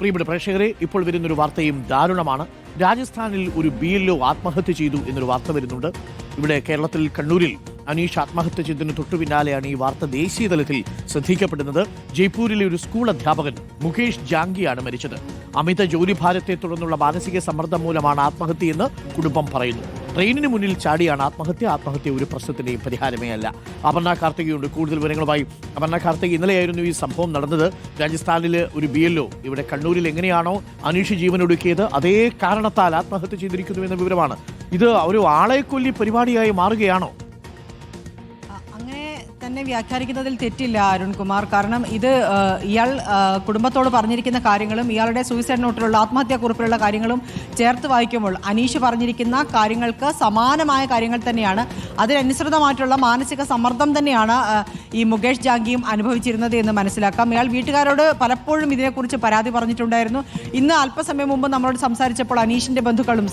പ്രിയപ്പെട്ട പ്രേക്ഷകരെ ഇപ്പോൾ വരുന്നൊരു വാർത്തയും ദാരുണമാണ്. രാജസ്ഥാനിൽ ഒരു ബി ആത്മഹത്യ ചെയ്തു എന്നൊരു വാർത്ത വരുന്നുണ്ട്. ഇവിടെ കേരളത്തിൽ കണ്ണൂരിൽ അനീഷ് ആത്മഹത്യ ചെയ്തതിന് തൊട്ടു പിന്നാലെയാണ് ഈ വാർത്ത ദേശീയ തലത്തിൽ ശ്രദ്ധിക്കപ്പെടുന്നത്. ജയ്പൂരിലെ ഒരു സ്കൂൾ അധ്യാപകൻ മുകേഷ് ജാംഗിയാണ് മരിച്ചത്. അമിത ജോലിഭാരത്തെ തുടർന്നുള്ള മാനസിക സമ്മർദ്ദം മൂലമാണ് ആത്മഹത്യയെന്ന് കുടുംബം പറയുന്നു. ട്രെയിനിന് മുന്നിൽ ചാടിയാണ് ആത്മഹത്യ. ആത്മഹത്യ ഒരു പ്രശ്നത്തിന്റെയും പരിഹാരമേ അല്ല. അപർണ കാർത്തികയുണ്ട്. കൂടുതൽ വിവരങ്ങളുമായി അപർണ കാർത്തിക ഇന്നലെയായിരുന്നു ഈ സംഭവം നടന്നത്. രാജസ്ഥാനിൽ ഒരു ബി എൽഒ ഇവിടെ കണ്ണൂരിൽ എങ്ങനെയാണോ അനീഷ് ജീവനൊടുക്കിയത് അതേ കാരണത്താൽ ആത്മഹത്യ ചെയ്തിരിക്കുന്നു എന്ന വിവരമാണ്. ഇത് ഒരു ആളെക്കൊല്ലി കൊല്ലി പരിപാടിയായി മാറുകയാണോ? തന്നെ വ്യാഖ്യാനിക്കുന്നതിൽ തെറ്റില്ല അരുൺകുമാർ. കാരണം ഇത് ഇയാൾ കുടുംബത്തോട് പറഞ്ഞിരിക്കുന്ന കാര്യങ്ങളും ഇയാളുടെ സൂയിസൈഡ് നോട്ടിലുള്ള ആത്മഹത്യാക്കുറിപ്പിലുള്ള കാര്യങ്ങളും ചേർത്ത് വായിക്കുമ്പോൾ അനീഷ് പറഞ്ഞിരിക്കുന്ന കാര്യങ്ങൾക്ക് സമാനമായ കാര്യങ്ങൾ തന്നെയാണ്. അതിനനുസൃതമായിട്ടുള്ള മാനസിക സമ്മർദ്ദം തന്നെയാണ് ഈ മുകേഷ് ജാങ്കിയും അനുഭവിച്ചിരുന്നത് എന്ന് മനസ്സിലാക്കാം. ഇയാൾ വീട്ടുകാരോട് പലപ്പോഴും ഇതിനെക്കുറിച്ച് പരാതി പറഞ്ഞിട്ടുണ്ടായിരുന്നു. ഇന്ന് അല്പസമയം മുമ്പ് നമ്മളോട് സംസാരിച്ചപ്പോൾ അനീഷിന്റെ ബന്ധുക്കളും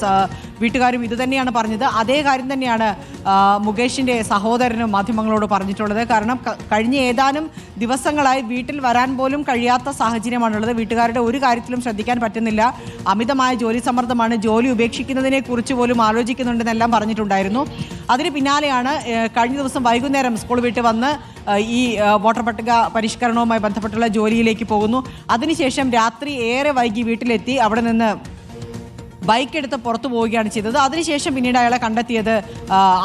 വീട്ടുകാരും ഇതുതന്നെയാണ് പറഞ്ഞത്. അതേ കാര്യം തന്നെയാണ് മുകേഷിന്റെ സഹോദരനും മാധ്യമങ്ങളോട് പറഞ്ഞിട്ടുള്ളത്. കാരണം കഴിഞ്ഞ ഏതാനും ദിവസങ്ങളായി വീട്ടിൽ വരാൻ പോലും കഴിയാത്ത സാഹചര്യമാണുള്ളത്. വീട്ടുകാരുടെ ഒരു കാര്യത്തിലും ശ്രദ്ധിക്കാൻ പറ്റുന്നില്ല. അമിതമായ ജോലി സമ്മർദ്ദമാണ്. ജോലി ഉപേക്ഷിക്കുന്നതിനെ കുറിച്ച് പോലും ആലോചിക്കുന്നുണ്ടെന്നെല്ലാം പറഞ്ഞിട്ടുണ്ടായിരുന്നു. അതിന് പിന്നാലെയാണ് കഴിഞ്ഞ ദിവസം വൈകുന്നേരം സ്കൂൾ വിട്ട് വന്ന് ഈ വോട്ടർ പട്ടിക പരിഷ്കരണവുമായി ബന്ധപ്പെട്ടുള്ള ജോലിയിലേക്ക് പോകുന്നു. അതിനുശേഷം രാത്രി ഏറെ വൈകി വീട്ടിലെത്തി. അവിടെ നിന്ന് ബൈക്ക് എടുത്ത് പുറത്തു പോവുകയാണ് ചെയ്തത്. അതിനുശേഷം പിന്നീട് അയാളെ കണ്ടെത്തിയത്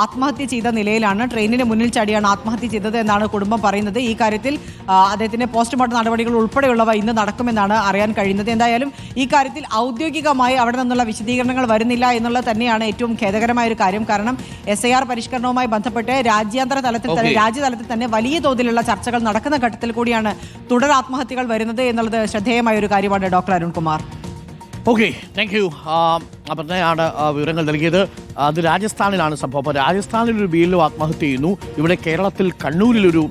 ആത്മഹത്യ ചെയ്ത നിലയിലാണ്. ട്രെയിനിന് മുന്നിൽ ചാടിയാണ് ആത്മഹത്യ ചെയ്തത് എന്നാണ് കുടുംബം പറയുന്നത്. ഈ കാര്യത്തിൽ അദ്ദേഹത്തിന്റെ പോസ്റ്റ്മോർട്ടം നടപടികൾ ഉൾപ്പെടെയുള്ളവ ഇന്ന് നടക്കുമെന്നാണ് അറിയാൻ കഴിയുന്നത്. എന്തായാലും ഈ കാര്യത്തിൽ ഔദ്യോഗികമായി അവിടെ നിന്നുള്ള വിശദീകരണങ്ങൾ വരുന്നില്ല എന്നുള്ളത് തന്നെയാണ് ഏറ്റവും ഖേദകരമായ ഒരു കാര്യം. കാരണം എസ് ഐ ആർ പരിഷ്കരണവുമായി ബന്ധപ്പെട്ട് രാജ്യാന്തര തലത്തിൽ തന്നെ രാജ്യതലത്തിൽ തന്നെ വലിയ തോതിലുള്ള ചർച്ചകൾ നടക്കുന്ന ഘട്ടത്തിൽ കൂടിയാണ് തുടർ ആത്മഹത്യകൾ വരുന്നത് എന്നുള്ളത് ശ്രദ്ധേയമായ ഒരു കാര്യമാണ് doctor Arunkumar. Okay thank you അപർണയാണ് വിവരങ്ങൾ നൽകിയത്. അത് രാജസ്ഥാനിലാണ് സംഭവം. അപ്പോൾ രാജസ്ഥാനിൽ ഒരു ബി എൽ ആത്മഹത്യ ചെയ്യുന്നു. ഇവിടെ കേരളത്തിൽ കണ്ണൂരിൽ ഒരു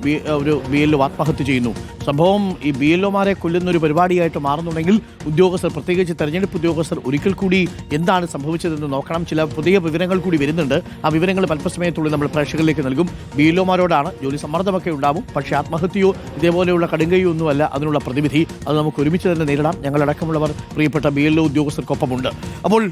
ഒരു ബി എൽ ആത്മഹത്യ ചെയ്യുന്നു. സംഭവം ഈ ബി എൽ കൊല്ലുന്ന ഒരു പരിപാടിയായിട്ട് മാറുന്നുണ്ടെങ്കിൽ ഉദ്യോഗസ്ഥർ പ്രത്യേകിച്ച് തെരഞ്ഞെടുപ്പ് ഉദ്യോഗസ്ഥർ ഒരിക്കൽ കൂടി എന്താണ് സംഭവിച്ചതെന്ന് നോക്കണം. ചില പുതിയ വിവരങ്ങൾ കൂടി വരുന്നുണ്ട്. ആ വിവരങ്ങൾ അല്പസമയത്തുള്ളിൽ നമ്മൾ പ്രേക്ഷകരിലേക്ക് നൽകും. ബി എൽ ജോലി സമ്മർദ്ദമൊക്കെ ഉണ്ടാവും. പക്ഷേ ആത്മഹത്യയോ ഇതേപോലെയുള്ള കടുങ്കയോ ഒന്നുമല്ല അതിനുള്ള പ്രതിവിധി. അത് നമുക്ക് ഒരുമിച്ച് തന്നെ നേരിടാം. ഞങ്ങളടക്കമുള്ളവർ പ്രിയപ്പെട്ട ബി എൽ ഒ ഉദ്യോഗസ്ഥർക്കൊപ്പമുണ്ട്. അപ്പോൾ